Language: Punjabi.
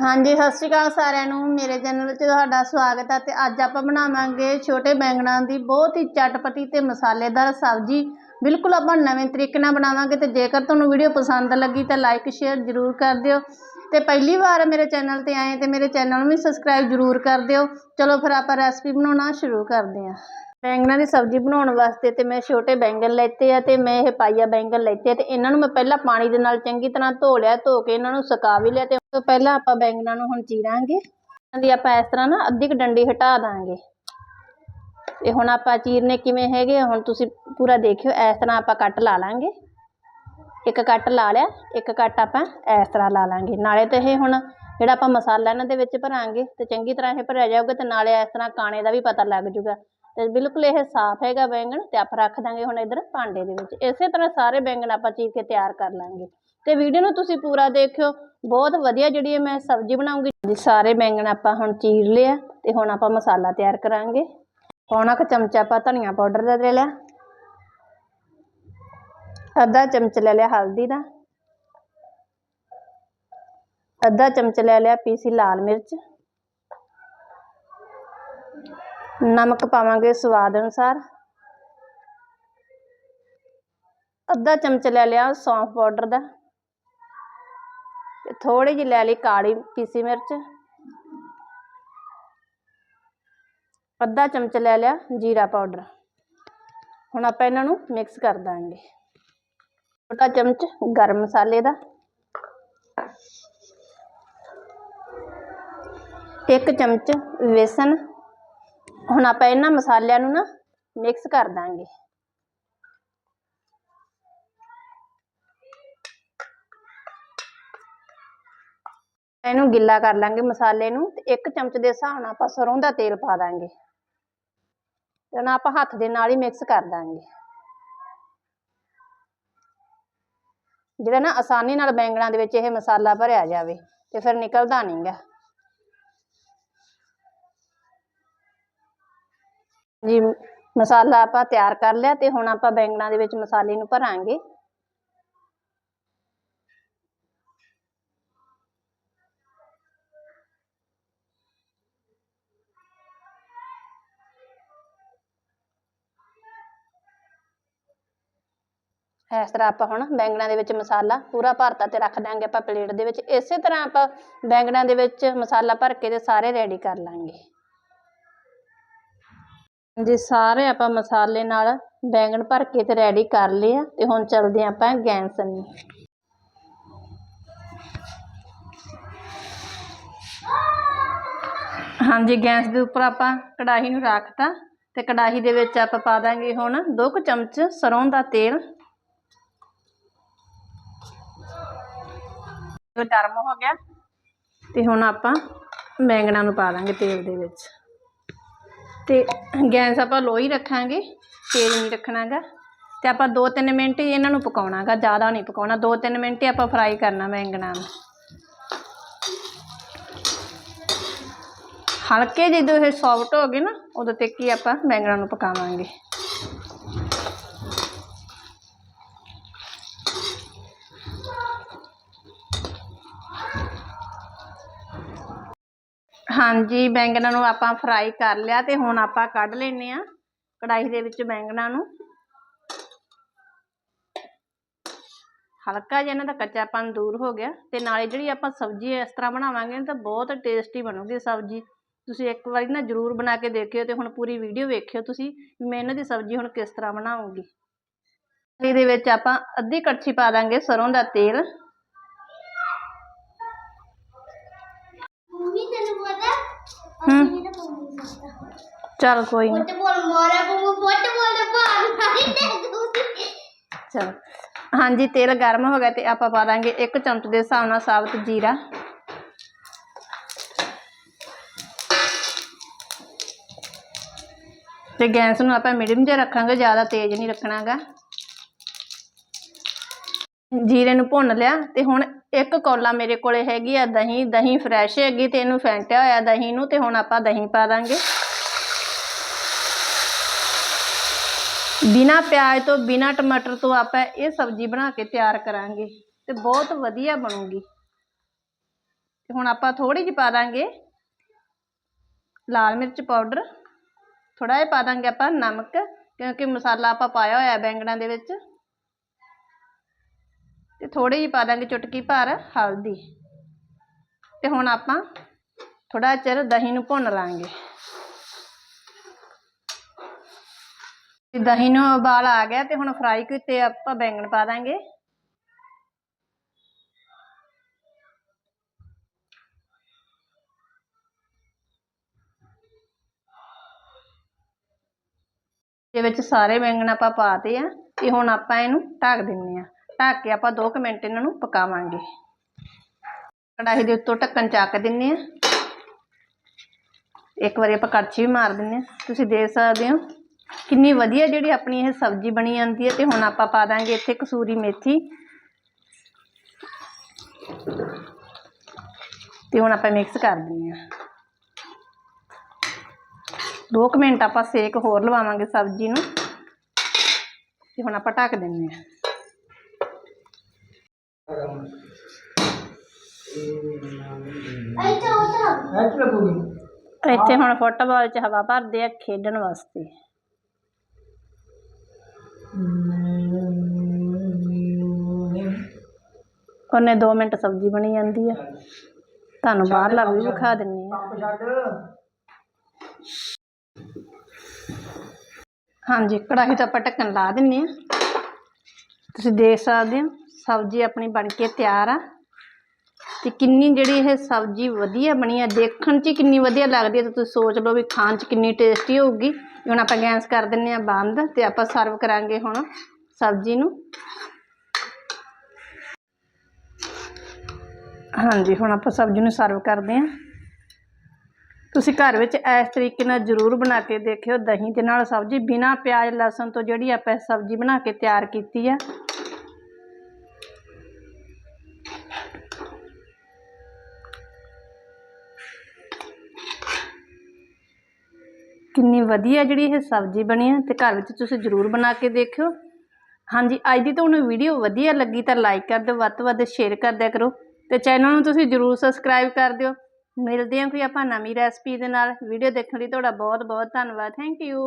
ਹਾਂਜੀ, ਸਤਿ ਸ਼੍ਰੀ ਅਕਾਲ ਸਾਰਿਆਂ ਨੂੰ। ਮੇਰੇ ਚੈਨਲ 'ਤੇ ਤੁਹਾਡਾ ਸਵਾਗਤ ਹੈ ਤੇ ਅੱਜ ਆਪਾਂ ਬਣਾਵਾਂਗੇ ਛੋਟੇ ਬੈਂਗਣਾਂ ਦੀ ਬਹੁਤ ਹੀ ਚਟਪਟੀ ਤੇ ਮਸਾਲੇਦਾਰ ਸਬਜ਼ੀ। ਬਿਲਕੁਲ ਆਪਾਂ ਨਵੇਂ ਤਰੀਕੇ ਨਾਲ ਬਣਾਵਾਂਗੇ ਤੇ ਜੇਕਰ ਤੁਹਾਨੂੰ ਵੀਡੀਓ ਪਸੰਦ ਲੱਗੀ ਤਾਂ ਲਾਈਕ, ਸ਼ੇਅਰ ਜ਼ਰੂਰ ਕਰ ਦਿਓ। ਤੇ ਪਹਿਲੀ ਵਾਰ ਮੇਰੇ ਚੈਨਲ ਤੇ ਆਏ ਤੇ ਮੇਰੇ ਚੈਨਲ ਨੂੰ ਵੀ ਸਬਸਕ੍ਰਾਈਬ ਜ਼ਰੂਰ ਕਰ ਦਿਓ। ਚਲੋ ਫਿਰ ਆਪਾਂ ਰੈਸਪੀ ਬਣਾਉਣਾ ਸ਼ੁਰੂ ਕਰਦੇ ਹਾਂ। ਬੈਂਗਣਾ ਦੀ ਸਬਜ਼ੀ ਬਣਾਉਣ ਵਾਸਤੇ ਤੇ ਮੈਂ ਛੋਟੇ ਬੈਂਗਣ ਲੈਤੇ ਆ ਤੇ ਮੈਂ ਇਹ ਪਾਈਆ ਬੈਂਗਣ ਲੈਤੇ ਤੇ ਇਹਨਾਂ ਨੂੰ ਮੈਂ ਪਹਿਲਾਂ ਪਾਣੀ ਦੇ ਨਾਲ ਚੰਗੀ ਤਰ੍ਹਾਂ ਧੋ ਲਿਆ ਧੋ ਕੇ ਇਹਨਾਂ ਨੂੰ ਸੁਕਾ ਵੀ ਲਿਆ ਤੇ ਉਸ ਤੋਂ ਪਹਿਲਾਂ ਆਪਾਂ ਬੈਂਗਣਾ ਨੂੰ ਹੁਣ ਚੀਰਾਂਗੇ। ਇਹਨਾਂ ਦੀ ਆਪਾਂ ਇਸ ਤਰ੍ਹਾਂ ਨਾ ਅੱਧੀ ਕੁ ਡੰਡੀ ਹਟਾ ਦਾਂਗੇ। ਤੇ ਹੁਣ ਆਪਾਂ ਚੀਰਨੇ ਕਿਵੇਂ ਹੈਗੇ ਆ, ਹੁਣ ਤੁਸੀਂ ਪੂਰਾ ਦੇਖਿਓ ਇਸ ਤਰ੍ਹਾਂ ਆਪਾਂ ਕੱਟ ਲਾ ਲਾਂਗੇ। ਇੱਕ ਕੱਟ ਲਾ ਲਿਆ ਇੱਕ ਕੱਟ ਆਪਾਂ ਇਸ ਤਰ੍ਹਾਂ ਲਾ ਲਾਂਗੇ। ਨਾਲੇ ਤੇ ਇਹ ਹੁਣ ਜਿਹੜਾ ਆਪਾਂ ਮਸਾਲਾ ਇਹਨਾਂ ਦੇ ਵਿੱਚ ਭਰਾਂਗੇ ਤੇ ਚੰਗੀ ਤਰ੍ਹਾਂ ਇਹ ਭਰਿਆ ਜਾਊਗਾ ਤੇ ਨਾਲੇ ਇਸ ਤਰ੍ਹਾਂ ਕਾਣੇ ਦਾ ਵੀ ਪਤਾ ਲੱਗ ਜੂਗਾ ਤੇ ਬਿਲਕੁਲ ਇਹ ਸਾਫ਼ ਹੈਗਾ ਬੈਂਗਣ ਤੇ ਆਪਾਂ ਰੱਖ ਦਾਂਗੇ ਹੁਣ ਇੱਧਰ ਭਾਂਡੇ ਦੇ ਵਿੱਚ। ਇਸੇ ਤਰ੍ਹਾਂ ਸਾਰੇ ਬੈਂਗਣ ਆਪਾਂ ਚੀਰ ਕੇ ਤਿਆਰ ਕਰ ਲਾਂਗੇ। ਤੇ ਵੀਡੀਓ ਨੂੰ ਤੁਸੀਂ ਪੂਰਾ ਦੇਖਿਓ। ਬਹੁਤ ਵਧੀਆ ਜਿਹੜੀ ਮੈਂ ਸਬਜ਼ੀ ਬਣਾਉਂਗੀ। ਸਾਰੇ ਬੈਂਗਣ ਆਪਾਂ ਹੁਣ ਚੀਰ ਲਿਆ ਤੇ ਹੁਣ ਆਪਾਂ ਮਸਾਲਾ ਤਿਆਰ ਕਰਾਂਗੇ। ਪੌਣਾ ਕ ਚਮਚਾ ਆਪਾਂ ਧਨੀਆ ਪਾਊਡਰ ਦਾ ਲੈ ਲਿਆ। ਅੱਧਾ ਚਮਚ ਲੈ ਲਿਆ ਹਲਦੀ ਦਾ। ਅੱਧਾ ਚਮਚ ਲੈ ਲਿਆ ਪੀਸੀ ਲਾਲ ਮਿਰਚ। ਨਮਕ ਪਾਵਾਂਗੇ ਸਵਾਦ ਅਨੁਸਾਰ। ਅੱਧਾ ਚਮਚ ਲੈ ਲਿਆ ਸੌਂਫ ਪਾਊਡਰ ਦਾ। ਤੇ ਥੋੜੀ ਜਿਹੀ ਲੈ ਲਈ ਕਾਲੀ ਪੀਸੀ ਮਿਰਚ। ਅੱਧਾ ਚਮਚ ਲੈ ਲਿਆ ਜੀਰਾ ਪਾਊਡਰ। ਹੁਣ ਆਪਾਂ ਇਹਨਾਂ ਨੂੰ ਮਿਕਸ ਕਰ ਦਾਂਗੇ। ਛੋਟਾ ਚਮਚ ਗਰਮ ਮਸਾਲੇ ਦਾ। ਇੱਕ ਚਮਚ ਵੇਸਣ। ਹੁਣ ਆਪਾਂ ਇਹਨਾਂ ਮਸਾਲਿਆਂ ਨੂੰ ਨਾ ਮਿਕਸ ਕਰ ਦਾਂਗੇ। ਇਹਨੂੰ ਗਿੱਲਾ ਕਰ ਲਾਂਗੇ ਮਸਾਲੇ ਨੂੰ ਤੇ ਇੱਕ ਚਮਚ ਦੇ ਹਿਸਾਬ ਨਾਲ ਆਪਾਂ ਸਰੋਂ ਦਾ ਤੇਲ ਪਾ ਦਾਂਗੇ। ਤੇ ਹੁਣ ਆਪਾਂ ਹੱਥ ਦੇ ਨਾਲ ਹੀ ਮਿਕਸ ਕਰ ਦਾਂਗੇ। ਜਿਹੜਾ ਨਾ ਆਸਾਨੀ ਨਾਲ ਬੈਂਗਣਾਂ ਦੇ ਵਿੱਚ ਇਹ ਮਸਾਲਾ ਭਰਿਆ ਜਾਵੇ ਤੇ ਫਿਰ ਨਿਕਲਦਾ ਨਹੀਂਗਾ ਜੀ, ਮਸਾਲਾ ਆਪਾਂ ਤਿਆਰ ਕਰ ਲਿਆ ਤੇ ਹੁਣ ਆਪਾਂ ਬੈਂਗਣਾ ਦੇ ਵਿੱਚ ਮਸਾਲੇ ਨੂੰ ਭਰਾਂਗੇ। ਇਸ ਤਰ੍ਹਾਂ ਆਪਾਂ ਹੁਣ ਬੈਂਗਣਾਂ ਦੇ ਵਿੱਚ ਮਸਾਲਾ ਪੂਰਾ ਭਰਤਾ ਤੇ ਰੱਖ ਦਾਂਗੇ ਆਪਾਂ ਪਲੇਟ ਦੇ ਵਿੱਚ। ਇਸੇ ਤਰ੍ਹਾਂ ਆਪਾਂ ਬੈਂਗਣਾਂ ਦੇ ਵਿੱਚ ਮਸਾਲਾ ਭਰ ਕੇ ਤੇ ਸਾਰੇ ਰੈਡੀ ਕਰ ਲਾਂਗੇ। ਜੀ ਸਾਰੇ ਆਪਾਂ ਮਸਾਲੇ ਨਾਲ ਬੈਂਗਣ ਭਰ ਕੇ ਤੇ ਰੈਡੀ ਕਰ ਲਏ ਆ, ਤੇ ਹੁਣ ਚੱਲਦੇ ਆਪਾਂ ਗੈਸ ਨੂੰ ਹਾਂਜੀ, ਗੈਸ ਦੇ ਉੱਪਰ ਆਪਾਂ ਕੜਾਹੀ ਨੂੰ ਰੱਖਤਾ, ਤੇ ਕੜਾਹੀ ਦੇ ਵਿੱਚ ਆਪਾਂ ਪਾ ਦਾਂਗੇ ਹੁਣ ਦੋ ਕੁ ਚਮਚ ਸਰੋਂ ਦਾ ਤੇਲ। ਗਰਮ ਹੋ ਗਿਆ, ਤੇ ਹੁਣ ਆਪਾਂ ਬੈਂਗਣਾਂ ਨੂੰ ਪਾ ਦਾਂਗੇ ਤੇਲ ਦੇ ਵਿੱਚ। ਤੇ ਗੈਸ ਆਪਾਂ ਲੋ ਹੀ ਰੱਖਾਂਗੇ ਤੇਜ਼ ਨਹੀਂ ਰੱਖਣਾਗਾ। ਤੇ ਆਪਾਂ 2-3 ਮਿੰਟ ਹੀ ਇਹਨਾਂ ਨੂੰ ਪਕਾਉਣਾਗਾ, ਜ਼ਿਆਦਾ ਨਹੀਂ ਪਕਾਉਣਾ। 2-3 ਮਿੰਟ ਹੀ ਆਪਾਂ ਫਰਾਈ ਕਰਨਾ ਬੈਂਗਣਾਂ ਨੂੰ। ਹਲਕੇ ਜਦੋਂ ਇਹ ਸੌਫਟ ਹੋ ਗਏ ਨਾ, ਉਦੋਂ ਤੱਕ ਹੀ ਆਪਾਂ ਬੈਂਗਣਾਂ ਨੂੰ ਪਕਾਵਾਂਗੇ। ਹਾਂਜੀ, ਬੈਂਗਣਾ ਨੂੰ ਆਪਾਂ ਫਰਾਈ ਕਰ ਲਿਆ ਤੇ ਹੁਣ ਆਪਾਂ ਕੱਢ ਲੈਨੇ ਆ ਕੜਾਈ ਦੇ ਵਿੱਚ ਬੈਂਗਣਾ ਨੂੰ। ਹਲਕਾ ਜਿਹਾ ਇਹਨਾਂ ਦਾ ਕੱਚਾਪਨ ਦੂਰ ਹੋ ਗਿਆ ਤੇ ਨਾਲੇ ਜਿਹੜੀ ਆਪਾਂ ਸਬਜ਼ੀ ਇਸ ਤਰ੍ਹਾਂ ਬਣਾਵਾਂਗੇ ਤਾਂ ਬਹੁਤ ਟੇਸਟੀ ਬਣੂਗੀ ਸਬਜ਼ੀ। ਤੁਸੀਂ ਇੱਕ ਵਾਰੀ ਨਾ ਜ਼ਰੂਰ ਬਣਾ ਕੇ ਦੇਖਿਓ ਤੇ ਹੁਣ ਪੂਰੀ ਵੀਡੀਓ ਵੇਖਿਓ ਤੁਸੀਂ ਮੈਂ ਇਹਨਾਂ ਦੀ ਸਬਜ਼ੀ ਹੁਣ ਕਿਸ ਤਰ੍ਹਾਂ ਬਣਾਉਂਗੀ ਇਹਦੇ ਵਿੱਚ ਆਪਾਂ ਅੱਧੀ ਕੜਛੀ ਪਾ ਦਾਂਗੇ ਸਰੋਂ ਦਾ ਤੇਲ। ਚਲ ਕੋਈ ਨਹੀਂ ਫੁੱਟਬਾਲ ਮਾਰਿਆ ਪਊ ਫੁੱਟਬਾਲ ਦੇ ਬਾਹਰ ਨਹੀਂ ਦੇ ਦੂੰਗੀ ਚਲੋ। ਹਾਂਜੀ ਤੇਲ ਗਰਮ ਹੋ ਗਿਆ ਤੇ ਆਪਾਂ ਪਾ ਦਾਂਗੇ ਇੱਕ ਚਮਚ ਦੇ ਹਿਸਾਬ ਨਾਲ ਸਾਬਤ ਜੀਰਾ। ਤੇ ਗੈਸ ਨੂੰ ਆਪਾਂ ਮੀਡੀਅਮ ਜਿਹਾ ਰੱਖਾਂਗੇ ਜ਼ਿਆਦਾ ਤੇਜ਼ ਨਹੀਂ ਰੱਖਣਾਗਾ। ਜੀਰੇ ਨੂੰ ਭੁੰਨ ਲਿਆ ਤੇ ਹੁਣ ਇੱਕ ਕੌਲਾ ਮੇਰੇ ਕੋਲੇ ਹੈਗੀ ਆ, ਦਹੀਂ ਦਹੀਂ ਫਰੈਸ਼ ਹੈਗੀ ਤੇ ਇਹਨੂੰ ਫੈਂਟਿਆ ਹੋਇਆ ਦਹੀਂ ਨੂੰ ਤੇ ਹੁਣ ਆਪਾਂ ਦਹੀਂ ਪਾ ਦਾਂਗੇ। ਬਿਨਾ ਪਿਆਜ਼ ਤੋਂ, ਬਿਨਾ ਟਮਾਟਰ ਤੋਂ ਆਪਾਂ ਇਹ ਸਬਜ਼ੀ ਬਣਾ ਕੇ ਤਿਆਰ ਕਰਾਂਗੇ ਤੇ ਬਹੁਤ ਵਧੀਆ ਬਣੂਗੀ। ਤੇ ਹੁਣ ਆਪਾਂ ਥੋੜੀ ਜਿਹੀ ਪਾ ਦਾਂਗੇ ਲਾਲ ਮਿਰਚ ਪਾਊਡਰ। ਥੋੜਾ ਜਿਹਾ ਪਾ ਦਾਂਗੇ ਆਪਾਂ ਨਮਕ, ਕਿਉਂਕਿ ਮਸਾਲਾ ਆਪਾਂ ਪਾਇਆ ਹੋਇਆ ਬੈਂਗਣਾ ਦੇ ਵਿੱਚ। ਥੋੜੀ ਜਿਹੀ ਪਾ ਦਾਂਗੇ ਚੁਟਕੀ ਭਰ, ਹਲਦੀ। ਤੇ ਹੁਣ ਆਪਾਂ ਥੋੜਾ ਚਿਰ ਦਹੀਂ ਨੂੰ ਭੁੰਨ ਲਾਂਗੇ। ਦਹੀਂ ਨੂੰ ਉਬਾਲ ਆ ਗਿਆ ਤੇ ਹੁਣ ਫਰਾਈ ਕੀਤੇ ਆਪਾਂ ਬੈਂਗਣ ਪਾ ਦਾਂਗੇ। ਦੇ ਵਿੱਚ ਸਾਰੇ ਬੈਂਗਣ ਆਪਾਂ ਪਾਤੇ ਆ, ਤੇ ਹੁਣ ਆਪਾਂ ਇਹਨੂੰ ਢੱਕ ਦਿੰਨੇ ਆ। ਢੱਕ ਕੇ ਆਪਾਂ 2 ਮਿੰਟ ਇਹਨਾਂ ਨੂੰ ਪਕਾਵਾਂਗੇ। ਕੜਾਹੀ ਦੇ ਉੱਤੋਂ ਢੱਕਣ ਚੱਕ ਦਿੰਨੇ ਆ। ਇੱਕ ਵਾਰੀ ਆਪਾਂ ਕੜਛੀ ਵੀ ਮਾਰ ਦਿੰਨੇ ਆ। ਤੁਸੀਂ ਦੇਖ ਸਕਦੇ ਹੋ ਕਿੰਨੀ ਵਧੀਆ ਜਿਹੜੀ ਆਪਣੀ ਇਹ ਸਬਜ਼ੀ ਬਣੀ ਜਾਂਦੀ ਹੈ ਤੇ ਹੁਣ ਆਪਾਂ ਪਾ ਦਾਂਗੇ ਇੱਥੇ ਕਸੂਰੀ ਮੇਥੀ। ਤੇ ਹੁਣ ਆਪਾਂ ਮਿਕਸ ਕਰ ਦਿੰਨੇ ਆ। 2 ਮਿੰਟ ਆਪਾਂ ਸੇਕ ਹੋਰ ਲਵਾਵਾਂਗੇ ਸਬਜ਼ੀ ਨੂੰ। ਤੇ ਹੁਣ ਆਪਾਂ ਢੱਕ ਦਿੰਨੇ ਆ। ਇੱਥੇ ਹੁਣ ਫੁੱਟਬਾਲ 'ਚ ਹਵਾ ਭਰਦੇ ਆ, ਖੇਡਣ ਵਾਸਤੇ। ਉਹਨੇ 2 ਮਿੰਟ ਸਬਜ਼ੀ ਬਣੀ ਜਾਂਦੀ ਆ। ਤੁਹਾਨੂੰ ਬਾਹਰਲਾ ਵੀ ਵਿਖਾ ਦਿੰਨੀ ਆ। ਹਾਂਜੀ, ਕੜਾਹੀ ਤਾਂ ਆਪਾਂ ਢੱਕਣ ਲਾ ਦਿੰਨੇ ਆ। ਤੁਸੀਂ ਦੇਖ ਸਕਦੇ ਹੋ। ਸਬਜ਼ੀ ਆਪਣੀ ਬਣ ਕੇ ਤਿਆਰ ਆ। ਤੇ ਕਿੰਨੀ ਜਿਹੜੀ ਇਹ ਸਬਜ਼ੀ ਵਧੀਆ ਬਣੀ ਆ। ਦੇਖਣ 'ਚ ਹੀ ਕਿੰਨੀ ਵਧੀਆ ਲੱਗਦੀ ਹੈ ਤੇ ਤੁਸੀਂ ਸੋਚ ਲਓ ਵੀ ਖਾਣ 'ਚ ਕਿੰਨੀ ਟੇਸਟੀ ਹੋਊਗੀ। ਹੁਣ ਆਪਾਂ ਗੈਸ ਕਰ ਦਿੰਨੇ ਆ ਬੰਦ ਤੇ ਆਪਾਂ ਸਰਵ ਕਰਾਂਗੇ ਹੁਣ ਸਬਜ਼ੀ ਨੂੰ। ਹਾਂਜੀ, ਹੁਣ ਆਪਾਂ ਸਬਜ਼ੀ ਨੂੰ ਸਰਵ ਕਰਦੇ ਹਾਂ ਤੁਸੀਂ ਘਰ ਵਿੱਚ ਇਸ ਤਰੀਕੇ ਨਾਲ ਜ਼ਰੂਰ ਬਣਾ ਕੇ ਦੇਖਿਓ ਦਹੀਂ ਦੇ ਨਾਲ ਸਬਜ਼ੀ। ਬਿਨਾ ਪਿਆਜ਼, ਲਸਣ ਤੋਂ ਜਿਹੜੀ ਆਪਾਂ ਇਹ ਸਬਜ਼ੀ ਬਣਾ ਕੇ ਤਿਆਰ ਕੀਤੀ ਆ ਕਿੰਨੀ ਵਧੀਆ ਜਿਹੜੀ ਇਹ ਸਬਜ਼ੀ ਬਣੀ ਹੈ ਤੇ ਘਰ ਵਿੱਚ ਤੁਸੀਂ ਜ਼ਰੂਰ ਬਣਾ ਕੇ ਦੇਖਿਓ। ਹਾਂਜੀ, ਅੱਜ ਦੀ ਤੁਹਾਨੂੰ ਵੀਡੀਓ ਵਧੀਆ ਲੱਗੀ ਤਾਂ ਲਾਈਕ ਕਰ ਦਿਓ, ਵੱਧ ਤੋਂ ਵੱਧ ਸ਼ੇਅਰ ਕਰ ਦਿਆ ਕਰੋ ਤੇ ਚੈਨਲ ਨੂੰ ਤੁਸੀਂ ਜ਼ਰੂਰ ਸਬਸਕ੍ਰਾਈਬ ਕਰ ਦਿਓ। ਮਿਲਦੇ ਹਾਂ ਕੋਈ ਆਪਾਂ ਨਵੀਂ ਰੈਸਪੀ ਦੇ ਨਾਲ। ਵੀਡੀਓ ਦੇਖਣ ਲਈ ਤੁਹਾਡਾ ਬਹੁਤ ਬਹੁਤ ਧੰਨਵਾਦ। Thank you